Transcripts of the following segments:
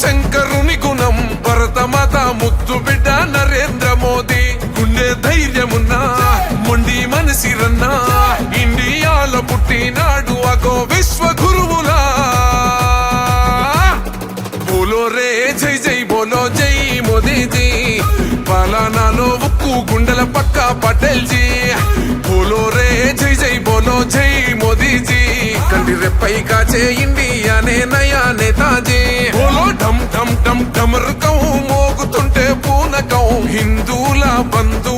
శంకరుని గుణం భరతమాత ముత్తు బిడ్డ నరేంద్ర మోదీ. గుండె ధైర్యమున్నా మొండి మనసిరన్నా ఇండియాలో పుట్టినాడు అగో విశ్వ గురువులా బోలో రే జై జై బోలో జై మోదీజీ. పలానాలో ఉక్కు గుండెల పక్క పటేల్జీ. బోలో రే కంటి రెప్పై కాచే ఇండియానే నయా నేతాజీ బోలో ఢమ్ ఢమ్ ఢమ్ ఢమరుకం మోగుతుంటే పూనకం. హిందూల బంధూర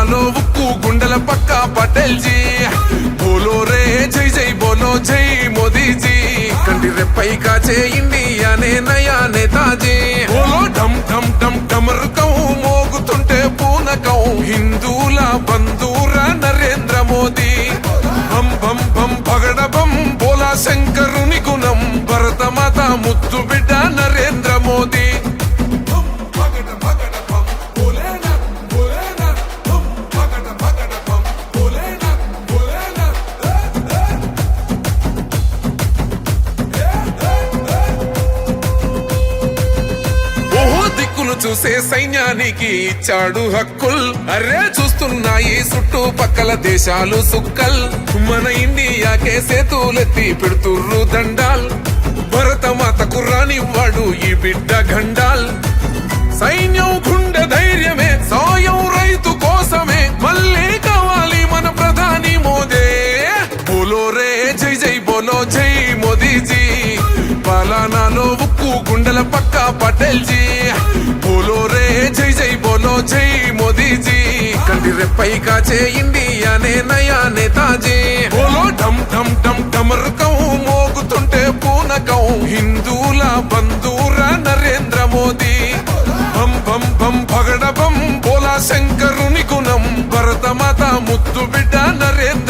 నాలో ఉక్కు గుండెల పక్క పటేల్జీ. బోలో రే జై జై బోలో జై మోదీజీ. కంటి రెప్పై కాచే ఇండియానే నయా. చూసే సైన్యానికి ఇచ్చాడు హక్కుల్. అరే చూస్తున్నాయి చుట్టుపక్కల దేశాలు సుక్కల్. మన ఇండియాకే సేతులెత్తి పెడుతుర్రు దండాల్. భరత మాతకు రానివ్వాడు ఈ బిడ్డ గండాల్ సైన్యం గుండె ధైర్యమే సాయం రైతు కోసమే. మళ్ళీ కావాలి మన ప్రధాని మోదే. బోలో రే జై జై బోలో జై మోదీజీ. పలానాలో ఉక్కు గుండెల పక్క కంటి రెప్పై కాచే ఇండియానే నయా నేతాజీ బోలో ఢమ్ ఢమ్ ఢమ్ ఢమరుకం మోగుతుంటే పూనకం. హిందూల బంధూర నరేంద్ర మోదీ. బం బం బం పగడ బం బోలా శంకరుని గుణం. భరత మాత ముత్తు బిడ్డ నరేంద్ర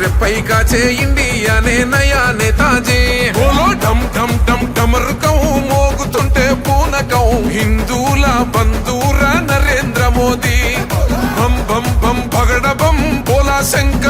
రెప్పై కాచే ఇండియానే నయా నేతాజీ బోలో డమ్ డమ్ డమ్ డమరుకం మోగుతుంటే పూనకం. హిందూల బంధూర నరేంద్ర మోదీ. బం బం బం పగడ బం బోలా శంకర్